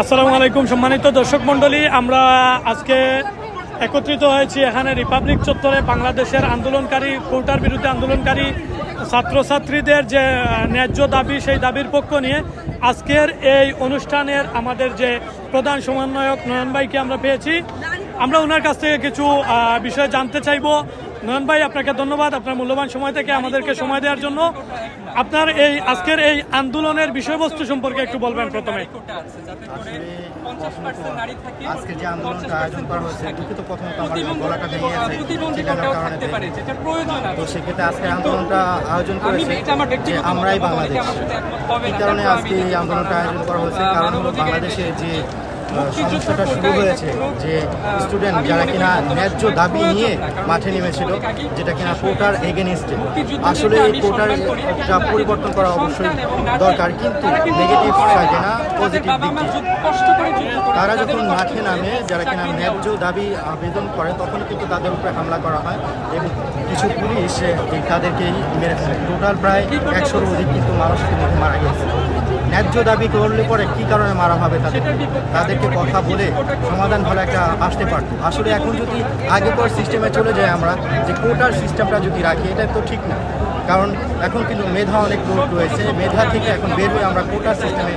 আসসালামু আলাইকুম, সম্মানিত দর্শক মণ্ডলী, আমরা আজকে একত্রিত হয়েছি এখানে রিপাবলিক চত্বরে বাংলাদেশের আন্দোলনকারী, কোটার বিরুদ্ধে আন্দোলনকারী ছাত্রছাত্রীদের যে ন্যায্য দাবি, সেই দাবির পক্ষ নিয়ে আজকের এই অনুষ্ঠানের আমাদের যে প্রধান সমন্বয়ক নয়ন ভাইকে আমরা পেয়েছি। আমরা ওনার কাছ থেকে কিছু বিষয় জানতে চাইব। নয়ন ভাই আপনাকে ধন্যবাদ। আপনার মূল্যবান সময় থেকে আমাদেরকে সময় দেওয়ার জন্য। আপনার এই আজকের এই আন্দোলনের বিষয়বস্তু সম্পর্কে একটু বলবেন প্রথমে। আজকে যে আন্দোলনটা আয়োজন করা হয়েছে দুঃখিত প্রথমত আমার গলাটা ভেঙে গেছে তো সেক্ষেত্রে আজকে আন্দোলনটা আয়োজন করেছে যে আমরাই বাংলাদেশ। এই কারণে আজকে এই আন্দোলনটা আয়োজন করা হয়েছে কারণ হলো বাংলাদেশে যে সমস্যাটা শুরু হয়েছে যে স্টুডেন্ট যারা কিনা ন্যায্য দাবি নিয়ে মাঠে নেমেছিল, যেটা কিনা কোটার এগেনিস্টে আসলে এই কোটার একটা পরিবর্তন করা অবশ্যই দরকার, কিন্তু নেগেটিভ সাইডে না পজিটিভ দিক। তারা যখন মাঠে নামে, যারা কিনা ন্যায্য দাবি আবেদন করে, তখন কিন্তু তাদের উপরে হামলা করা হয় এবং কিছু পুলিশ তাদেরকেই মেরে ফেলে। টোটাল প্রায় একশোর অধিক কিন্তু মানুষ মারা গেছে। ন্যায্য দাবি করলে পরে কি কারণে মারা হবে তাদের? তাদেরকে কথা বলে সমাধান ভালো একটা আসতে পারত। আসলে এখন যদি আগে পর সিস্টেমে চলে যায় আমরা যে কোটার সিস্টেমটা যদি রাখি এটা তো ঠিক না। কারণ এখন কিন্তু মেধা অনেক লোক রয়েছে। মেধা থেকে এখন বের হয়ে আমরা কোটার সিস্টেমে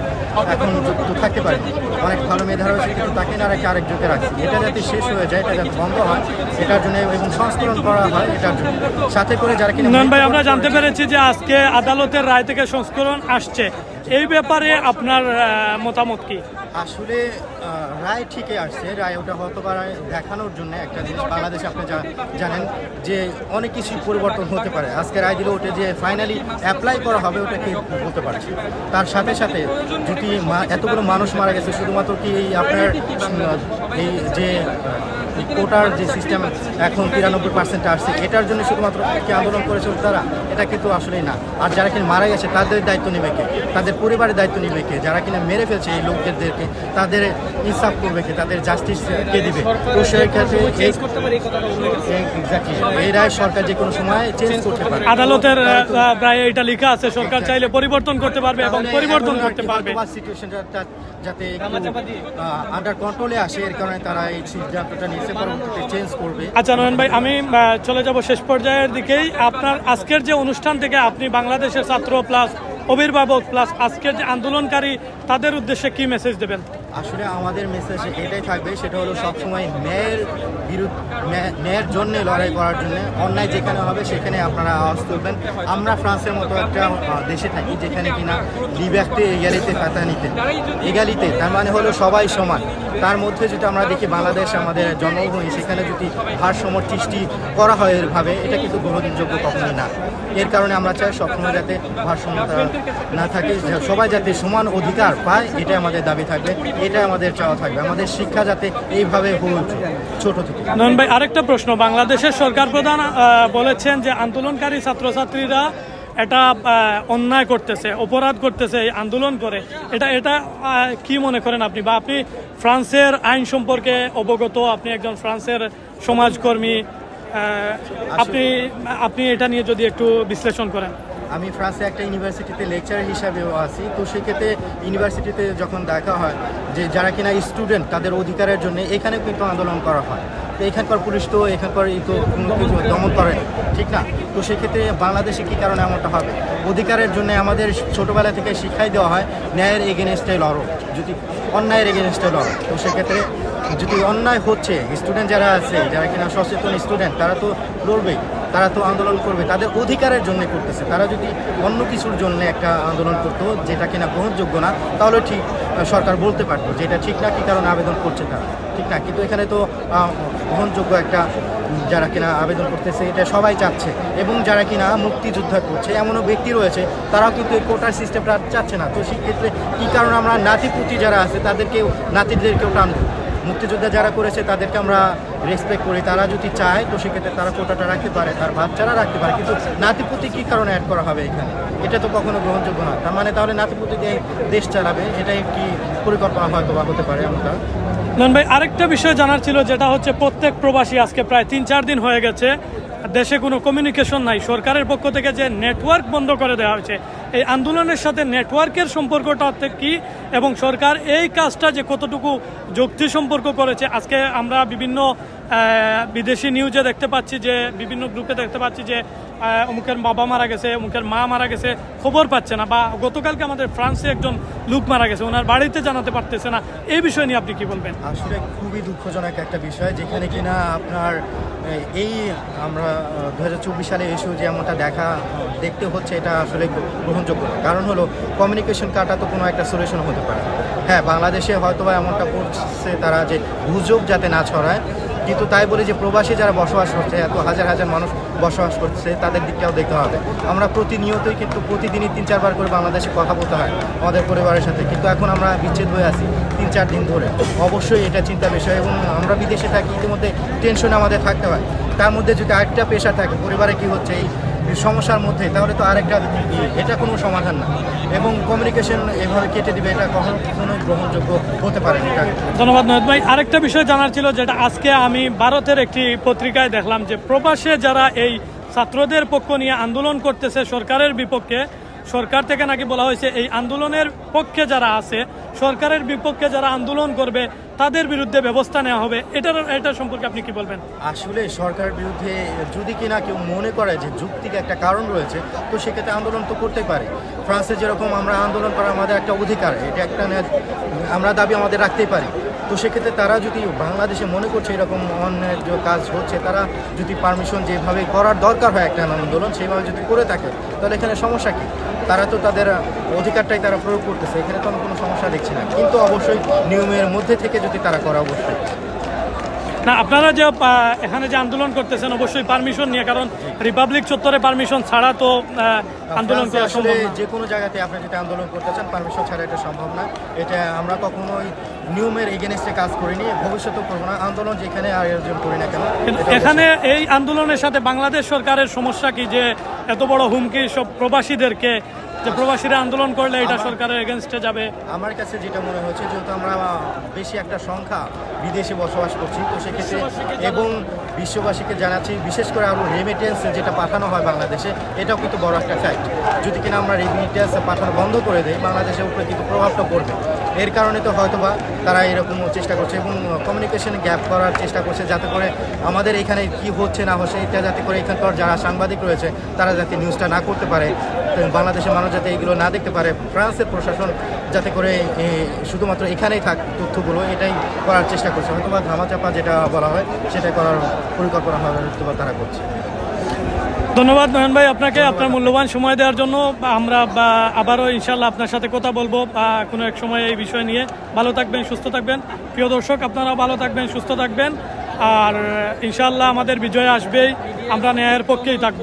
এখন যুক্ত থাকতে পারি। অনেক ভালো মেধা রয়েছে কিন্তু তাকে না রেখে আরেকজনকে রাখছি এটা যাতে শেষ হয়ে যায় এটা যাতে বন্ধ হয় এটার জন্য এবং সংস্করণ করা হয় এটার জন্য। সাথে করে যারা কিনা নয়ন ভাই আমরা জানতে পেরেছি যে আজকে আদালতের রায় থেকে সংস্করণ আসছে। এই ব্যাপারে আপনার মতামত কি? আসলে রায় ঠিকই আসছে। রায় ওটা হয়তো দেখানোর জন্য একটা জিনিস বাংলাদেশে আপনি জানেন যে অনেক কিছুই পরিবর্তন হতে পারে। আজকে রায় দিলে ওটা যে ফাইনালি অ্যাপ্লাই করা হবে ওটা কি বলতে পারছি তার সাথে সাথে যদি এতগুলো মানুষ মারা গেছে, শুধুমাত্র কি এই আপনার এই যে কোটার যে সিস্টেম এখন তিরানব্বই পার্সেন্ট আসছে, এটার জন্য শুধুমাত্র কি আন্দোলন করেছে তারা এটা কিন্তু আসলেই না। আর যারা কিনা মারা গেছে, তাদের দায়িত্ব নেবে কে? তাদের পরিবারের দায়িত্ব নেবে কে? যারা কিনা মেরে ফেলছে এই লোকদেরকে, তাদের ইনসাফ করবে কে? তাদের জাস্টিস কে দিবে? তো সেই ক্ষেত্রে এই- রায় সরকার যে কোনো সময় চেঞ্জ করতে পারে। আদালতের রায়ে এটা লেখা আছে সরকার চাইলে পরিবর্তন করতে পারবে এবং পরিবর্তন করতে পারবে। সিচুয়েশনটা যাতে আন্ডার কন্ট্রোলে আসে এর কারণে তারা এই সিদ্ধান্তটা নিয়েছে পরবর্তীতে চেঞ্জ করবে। আচ্ছা নয়ন ভাই আমি চলে যাব শেষ পর্যায়ের দিকেই। আপনার আজকের যে অনুষ্ঠান থেকে আপনি বাংলাদেশের ছাত্র প্লাস অভিভাবক প্লাস আজকের যে আন্দোলনকারী তাদের উদ্দেশ্যে কি মেসেজ দেবেন? আসলে আমাদের মেসেজ এটাই থাকবে, সেটা হলো সবসময় ন্যায়ের বিরুদ্ধে ন্যায়ের জন্য লড়াই করার জন্য, অন্যায় যেখানে হবে সেখানে আপনারা আওয়াজ তুলবেন। আমরা ফ্রান্সের মতো একটা দেশে থাকি যেখানে কিনা লিবার্টে এগালিতে ফাতানিতে এগালিতে তার মানে হলো সবাই সমান। তার মধ্যে যদি আমরা দেখি বাংলাদেশ আমাদের জন্মভূমি, সেখানে যদি ভারসাম্য সৃষ্টি করা হয় এরভাবে এটা কিন্তু গ্রহণযোগ্য কখনোই না। এর কারণে আমরা চাই সবসময় যাতে ভারসাম্যতা না থাকে সবাই যাতে সমান অধিকার পায়, এটাই আমাদের দাবি থাকবে। এটাই আমাদের চাওয়া থাকবে। আমাদের শিক্ষা যাতে এইভাবে ছোট থেকে। নয়ন ভাই, আরেকটা প্রশ্ন। বাংলাদেশের সরকার প্রধান বলেছেন যে আন্দোলনকারী ছাত্রছাত্রীরা এটা অন্যায় করতেছে, অপরাধ করতেছে আন্দোলন করে। এটা এটা কি মনে করেন আপনি? বা আপনি ফ্রান্সের আইন সম্পর্কে অবগত, আপনি একজন ফ্রান্সের সমাজকর্মী আপনি আপনি এটা নিয়ে যদি একটু বিশ্লেষণ করেন। আমি ফ্রান্সে একটা ইউনিভার্সিটিতে লেকচার হিসাবেও আছি। তো সেক্ষেত্রে ইউনিভার্সিটিতে যখন দেখা হয় যে যারা কিনা স্টুডেন্ট তাদের অধিকারের জন্য এখানে কিন্তু আন্দোলন করা হয়। তো এখানকার পুলিশ তো এখানকার ই তো কোনো কিছু দমন করে ঠিক না? তো সেক্ষেত্রে বাংলাদেশে কী কারণে এমনটা হবে? অধিকারের জন্য আমাদের ছোটোবেলা থেকে শিক্ষাই দেওয়া হয় ন্যায়ের এগেনস্টে লড়ো, যদি অন্যায়ের এগেনস্টে লড়ো। তো সেক্ষেত্রে যদি অন্যায় হচ্ছে, স্টুডেন্ট যারা আছে, যারা কিনা সচেতন স্টুডেন্ট, তারা তো লড়বেই। তারা তো আন্দোলন করবে, তাদের অধিকারের জন্য করতেছে। তারা যদি অন্য কিছুর জন্য একটা আন্দোলন করতো যেটা কিনা গ্রহণযোগ্য না, তাহলে ঠিক সরকার বলতে পারতো যে এটা ঠিক না, কি কারণে আবেদন করছে তারা। ঠিক না? কিন্তু এখানে তো গ্রহণযোগ্য একটা যারা কিনা আবেদন করতেছে, এটা সবাই চাচ্ছে। এবং যারা কিনা মুক্তিযোদ্ধা করছে, এমনও ব্যক্তি রয়েছে, তারাও কিন্তু এই কোটার সিস্টেমটা চাচ্ছে না। তো সেক্ষেত্রে কী কারণে আমরা নাতিপুতি যারা আছে, তাদেরকেও, নাতিদেরকেও টানবো? মুক্তিযোদ্ধা যারা করেছে, তাদেরকে আমরা রেসপেক্ট করি। তারা যদি চায়, তো সেক্ষেত্রে তারা কোটাটা রাখতে পারে, তার বাচ্চারা রাখতে পারে। কিন্তু নাতিপুতি কী কারণে অ্যাড করা হবে এখানে? এটা তো কখনো গ্রহণযোগ্য না। তার মানে তাহলে নাতিপুতি দিয়ে দেশ চালাবে? এটাই কি পরিকল্পনা হয়তো বা হতে পারে এমনটা? নন ভাই, আরেকটা বিষয় জানার ছিল, যেটা হচ্ছে প্রত্যেক প্রবাসী আজকে প্রায় তিন চার দিন হয়ে গেছে। দেশে কোনো কমিউনিকেশন নাই। সরকারের পক্ষ থেকে যে নেটওয়ার্ক বন্ধ করে দেওয়া হয়েছে, এই আন্দোলনের সাথে নেটওয়ার্কের সম্পর্কটা কি? এবং সরকার এই কাজটা যে কতটুকু যুক্তি সম্পর্ক করেছে, আজকে আমরা বিভিন্ন বিদেশি নিউজে দেখতে পাচ্ছি যে, বিভিন্ন গ্রুপে দেখতে পাচ্ছি যে অমুকের বাবা মারা গেছে, অমুকের মা মারা গেছে, খবর পাচ্ছে না বা গতকালকে আমাদের ফ্রান্সে একজন লোক মারা গেছে, ওনার বাড়িতে জানাতে পারতেছে না। এই বিষয় নিয়ে আপনি কি বলবেন? আসলে খুবই দুঃখজনক একটা বিষয়, যেখানে কিনা আপনার এই আমরা দু হাজার চব্বিশ সালে এসেও যে এমনটা দেখা, দেখতে হচ্ছে, এটা আসলে গ্রহণযোগ্য কারণ হলো কমিউনিকেশন কাটা তো কোনো একটা সলিউশন হতে পারে হ্যাঁ বাংলাদেশে হয়তো বা এমনটা করছে তারা যে গুজব যাতে না ছড়ায়। কিন্তু তাই বলে যে প্রবাসী যারা বসবাস করছে, এত হাজার হাজার মানুষ বসবাস করছে, তাদের দিকটাও দেখতে হবে। আমরা প্রতিনিয়তই কিন্তু প্রতিদিনই তিন চারবার করে বাংলাদেশে কথা বলতে হয় আমাদের পরিবারের সাথে। কিন্তু এখন আমরা বিচ্ছেদ হয়ে আছি তিন চার দিন ধরে। অবশ্যই এটা চিন্তা বিষয় এবং আমরা বিদেশে থাকি, ইতিমধ্যে টেনশন আমাদের থাকতে হয়। তার মধ্যে যদি আরেকটা পেশা থাকে, পরিবারে কি হচ্ছে, এই সমস্যার মধ্যে, তাহলে তো আরেকটা, এটা কোনো সমাধান না। এবং কমিউনিকেশন এভাবে কেটে দিবে, এটা কখনো কোনো গ্রহণযোগ্য হতে পারে এটা ধন্যবাদ নয়দ ভাই। আরেকটা বিষয় জানার ছিল, যেটা আজকে আমি ভারতের একটি পত্রিকায় দেখলাম যে প্রবাসে যারা এই ছাত্রদের পক্ষ নিয়ে আন্দোলন করতেছে সরকারের বিপক্ষে, সরকার থেকে নাকি বলা হয়েছে, এই আন্দোলনের পক্ষে যারা আছে, সরকারের বিপক্ষে যারা আন্দোলন করবে তাদের বিরুদ্ধে ব্যবস্থা নেওয়া হবে, এটার, এটা সম্পর্কে আপনি কি বলবেন? আসলে সরকারের বিরুদ্ধে যদি কিনা কেউ মনে করে যে যুক্তিক একটা কারণ রয়েছে, তো সেক্ষেত্রে আন্দোলন তো করতে পারে। ফ্রান্সে যেরকম আমরা আন্দোলন করা আমাদের একটা অধিকার, এটা একটা আমরা দাবি আমাদের রাখতেই পারি। তো সেক্ষেত্রে তারা যদি বাংলাদেশে মনে করছে এরকম অন্যের যে কাজ হচ্ছে, তারা যদি পারমিশন যেভাবে করার দরকার হয় একটা আন্দোলন সেইভাবে যদি করে থাকে, তাহলে এখানে সমস্যা কী? তারা তো তাদের অধিকারটাই তারা প্রয়োগ করতেছে, এখানে তো আমি কোনো সমস্যা দেখছি না। কিন্তু অবশ্যই নিয়মের মধ্যে থেকে যদি তারা করা, অবশ্যই। না আপনারা যে এখানে যে আন্দোলন করতেছেন অবশ্যই পারমিশন নিয়ে কারণ রিপাবলিক চত্বরে পারমিশন ছাড়া তো আন্দোলন করা সম্ভব না। যে কোনো জায়গাতে আপনি যেটা আন্দোলন করতে চান পারমিশন ছাড়া এটা সম্ভব না। এটা আমরা কখনোই নিয়মের এগেনস্টে কাজ করিনি ভবিষ্যতেও করব না। আন্দোলন যেখানে আয়োজন করি না কেন কিন্তু এখানে এই আন্দোলনের সাথে বাংলাদেশ সরকারের সমস্যা কি? যে এত বড় হুমকি সব প্রবাসীদেরকে যে প্রবাসীরা আন্দোলন করলে এটা সরকারের এগেনস্টে যাবে। আমার কাছে যেটা মনে হচ্ছে যেহেতু আমরা বেশি একটা সংখ্যা বিদেশে বসবাস করছি তো সেক্ষেত্রে এবং বিশ্ববাসীকে জানাচ্ছি বিশেষ করে আরও রেমিটেন্স যেটা পাঠানো হয় বাংলাদেশে এটাও কিন্তু বড় একটা ফ্যাক্ট যদি কিনা আমরা রেমিটেন্স পাঠানো বন্ধ করে দিই বাংলাদেশের উপরে কিন্তু প্রভাবটা পড়বে। এর কারণে তো হয়তোবা তারা এরকম চেষ্টা করছে এবং কমিউনিকেশন গ্যাপ করার চেষ্টা করছে যাতে করে আমাদের এখানে কি হচ্ছে না হচ্ছে এটা যাতে করে এখানকার যারা সাংবাদিক রয়েছে তারা যাতে নিউজটা না করতে পারে। বাংলাদেশের মানুষ যাতে এগুলো না দেখতে পারে ফ্রান্সের প্রশাসন যাতে করে শুধুমাত্র এখানেই থাক তথ্যগুলো এটাই করার চেষ্টা করছে। হয়তো বা ধামাচাপা যেটা বলা হয় সেটা করার পরিকল্পনা হয়তো বা তারা করছে। ধন্যবাদ নয়ন ভাই আপনাকে আপনার মূল্যবান সময় দেওয়ার জন্য। আমরা আবারও ইনশাল্লাহ আপনার সাথে কথা বলব বা কোনো এক সময় এই বিষয় নিয়ে। ভালো থাকবেন সুস্থ থাকবেন। প্রিয় দর্শক আপনারা ভালো থাকবেন সুস্থ থাকবেন। আর ইনশাল্লাহ আমাদের বিজয় আসবেই আমরা ন্যায়ের পক্ষেই থাকব।